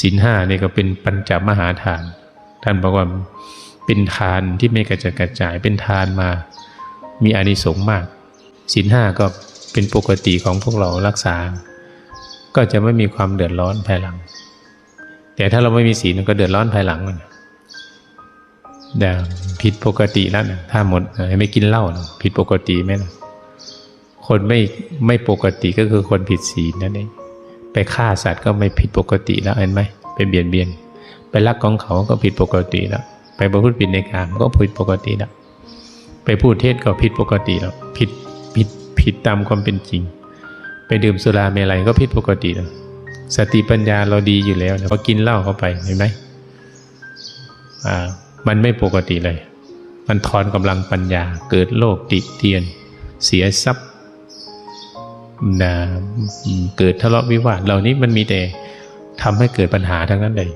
ศีลห้านี่ก็เป็นปัญจมหาทาน ท่านบอกว่าเป็นทานที่ไม่กระจัดกระจายเป็นทานมา มีอานิสงส์มากศีลห้าก็เป็นปกติของพวกเรารักษา ก็จะไม่มีความเดือดร้อนภายหลัง แต่ถ้าเราไม่มีศีลก็เดือดร้อนภายหลังมันแต่ผิดปกติแล้วนะถ้าหมดไม่กินเหล้านะผิดปกติไหมนะคนไม่ไม่ปกติก็คือคนผิดศีลนั่นเอง ไปฆ่าสัตว์ก็ไม่ผิดปกติแล้วเห็นไหมไปเบียดเบียน ไปลักของเขาก็ผิดปกติแล้ว ไปประพฤติผิดในกามก็ผิดปกติแล้ว ไปพูดเท็จก็ผิดปกติแล้วผิดผิดผิดตามความเป็นจริง ไปดื่มสุราเมลัยก็ผิดปกติแล้วสติปัญญาเราดีอยู่แล้วพอกินเหล้าเข้าไปเห็นไหมอ่ามันไม่ปกติเลย มันทอนกำลังปัญญาเกิดโรคติเตียน เสียทรัพย์ เกิดทะเลาะวิวาทเหล่านี้มันมีแต่ทำให้เกิดปัญหาทั้งนั้นเลย